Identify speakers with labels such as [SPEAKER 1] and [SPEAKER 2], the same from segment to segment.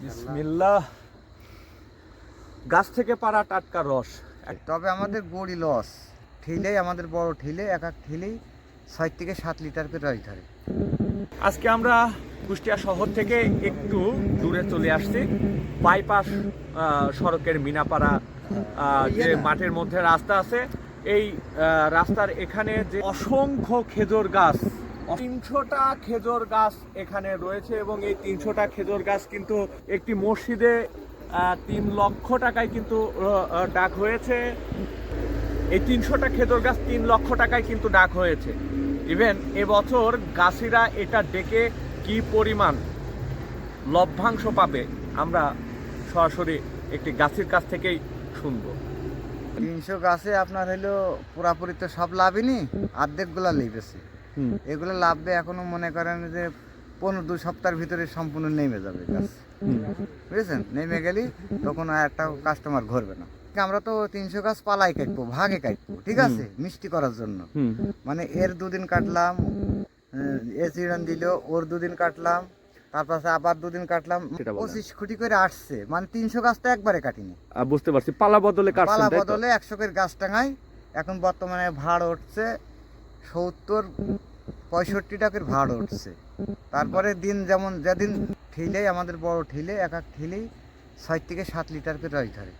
[SPEAKER 1] বিসমিল্লাহ। গাছ থেকে পাড়া টাটকা রস।
[SPEAKER 2] তবে আমাদের গড়ি লস। ঠিলেই আমাদের বড় ঠিলে এক এক ঠিলেই ছয় থেকে সাত লিটার করে রস ধরে।
[SPEAKER 1] আজকে আমরা কুষ্টিয়া শহর থেকে একটু দূরে চলে আসছি। বাইপাস সড়কের মিনাপাড়া যে মাঠের মধ্যে রাস্তা আছে এই রাস্তার এখানে যে অসংখ্য খেজুর গাছ তিনশোটা খেজুর গাছ এখানে রয়েছে এবং এই তিনশোটা খেজুর গাছ কিন্তু একটি মসজিদে তিন লক্ষ টাকায় কিন্তু ডাক হয়েছে। এই তিনশোটা খেজুর গাছ তিন লক্ষ টাকায় কিন্তু ডাক হয়েছে। ইভেন এবছর গাছিরা এটা ডেকে কি পরিমাণ লভ্যাংশ পাবে, আমরা সরাসরি একটি গাছের কাছ থেকেই শুনব।
[SPEAKER 2] তিনশো গাছে আপনার হলো পুরাপুরি তো সব লাভই নি, অর্ধেকগুলা লেগেছে। এগুলো লাভবে এখনও মনে করেন যে পনেরো দু সপ্তাহের ভিতরে সম্পূর্ণ নেমে যাবে গাছ। বুঝেছেন? নেমে গেলি তখন আর একটা কাস্টমার ঘুরবে না। আমরা তো তিনশো গাছ পালাই কাটবো ভাগে কাটবো ঠিক আছে? মিষ্টি করার জন্য। মানে এর দুদিন কাটলাম এ চিড়ান দিল ওর দুদিন কাটলাম তারপর আবার দুদিন কাটলাম। পঁচিশ কোটি করে আসছে। মানে তিনশো গাছ তো একবারে কাটিনি।
[SPEAKER 1] বুঝতে পারছি। পালা বদলে
[SPEAKER 2] পালা বদলে একশো করে গাছ টাঙাই। এখন বর্তমানে ভাড় উঠছে সত্তর পঁয়ষট্টি টাকার ভাড় উঠছে। তারপরে দিন যেমন যেদিন ঠিলেই আমাদের বড় ঠিলে এক এক ঠিলেই ছয় থেকে সাত লিটার করে রস ধরে।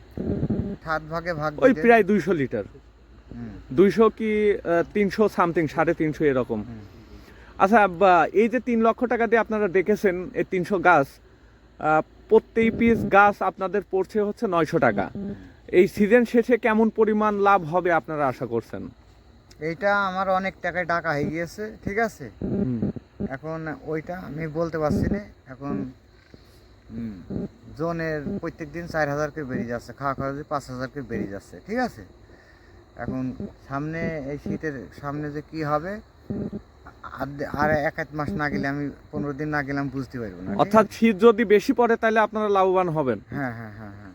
[SPEAKER 2] সাত ভাগে ভাগ
[SPEAKER 1] ওই প্রায় দুইশো লিটার। দুইশো কি তিনশো সামথিং সাড়ে তিনশো এরকম। আচ্ছা এই যে তিন লক্ষ টাকা দিয়ে আপনারা দেখেছেন এই তিনশো গাছ প্রত্যেক পিস গাছ আপনাদের পড়ছে হচ্ছে নয়শো টাকা। এই সিজন শেষে কেমন পরিমাণ লাভ হবে আপনারা আশা করছেন?
[SPEAKER 2] এইটা আমার অনেক টাকায় টাকা হয়ে গিয়েছে ঠিক আছে? এখন ওইটা আমি বলতে পারছি না এখন জনের প্রত্যেক দিন চার হাজার করে বেরিয়ে যাচ্ছে খাওয়া খাওয়া দিয়ে পাঁচ হাজার করে বেরিয়ে যাচ্ছে ঠিক আছে? এখন সামনে এই শীতের সামনে যে কি হবে আর- এক এক মাস না গেলে আমি পনেরো দিন না গেলে আমি বুঝতে পারব না
[SPEAKER 1] অর্থাৎ শীত যদি বেশি পড়ে তাহলে আপনারা লাভবান হবেন।
[SPEAKER 2] হ্যাঁ হ্যাঁ হ্যাঁ হ্যাঁ।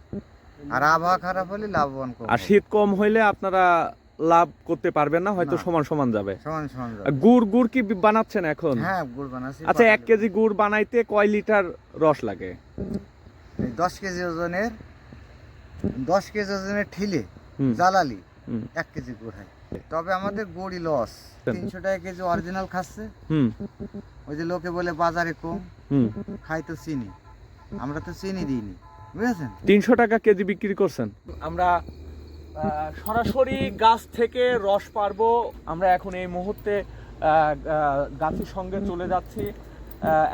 [SPEAKER 2] আর আবহাওয়া খারাপ হলে লাভবান
[SPEAKER 1] আর শীত কম হইলে আপনারা লাভ করতে পারবেন না হয়তো সমান সমান যাবে।
[SPEAKER 2] সমান সমান যাবে।
[SPEAKER 1] গুড় গুড় কি বানাচ্ছেন এখন?
[SPEAKER 2] হ্যাঁ গুড় বানাচ্ছি
[SPEAKER 1] আচ্ছা এক কেজি গুড় বানাইতে কয় লিটার রস লাগে?
[SPEAKER 2] দশ কেজি ওজনের দশ কেজি ওজনের ঠিলে জ্বালালি
[SPEAKER 1] হুম,
[SPEAKER 2] এক কেজি গুড় হয়। তবে আমাদের গুড়ই লস। তিনশো টাকা কেজি অরিজিনাল খাচ্ছে।
[SPEAKER 1] হুম।
[SPEAKER 2] ওই যে লোকে বলে বাজারে কম
[SPEAKER 1] হুম।
[SPEAKER 2] খাই তো চিনি। আমরা তো চিনি দিইনি বুঝেছেন?
[SPEAKER 1] তিনশো টাকা কেজি বিক্রি করছেন? আমরা সরাসরি গাছ থেকে রস পারব। আমরা এখন এই মুহূর্তে গাছের সঙ্গে চলে যাচ্ছি।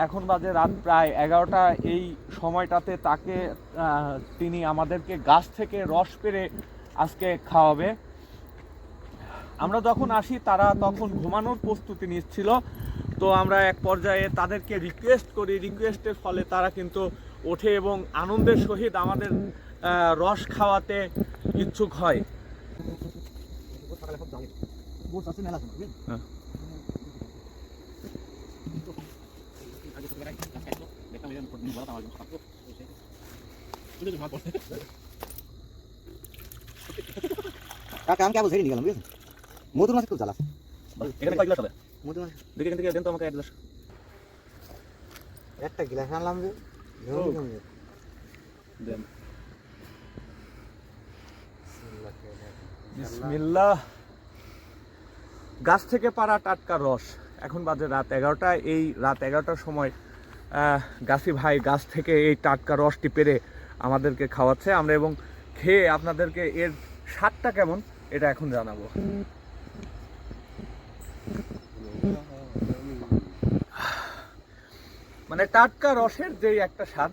[SPEAKER 1] এখন বাজে রাত প্রায় এগারোটা। এই সময়টাতে তাকে তিনি আমাদেরকে গাছ থেকে রস পেরে আজকে খাওয়াবে। আমরা যখন আসি, তারা তখন ঘুমানোর প্রস্তুতি নিচ্ছিল। তো আমরা এক পর্যায়ে তাদেরকে রিকোয়েস্ট করি। রিকোয়েস্টের ফলে তারা কিন্তু ওঠে এবং আনন্দের সহিত আমাদের রস খাওয়াতে ইচ্ছুক হয়।
[SPEAKER 2] কাকা আমি কেবল ছেড়ে নিয়ে গেলাম বুঝেছেন মধুর মাছে খুব জ্বালা।
[SPEAKER 1] এখানে কয় গ্লাস হবে?
[SPEAKER 2] মধুর মাছ
[SPEAKER 1] দেখে এখান থেকে দেন তো আমাকে এক গ্লাস।
[SPEAKER 2] একটা গ্লাস আনলাম যে।
[SPEAKER 1] দেন। বিসমিল্লাহ। গাছ থেকে পাড়া টাটকা রস। এখন বাজে রাত এগারোটা। এই রাত এগারোটার সময় গাছি ভাই গাছ থেকে এই টাটকা রসটি পেরে আমাদেরকে খাওয়াচ্ছে। আমরা এবং খেয়ে আপনাদেরকে এর স্বাদটা কেমন, এটা এখন জানাব। মানে টাটকা রসের যেই একটা স্বাদ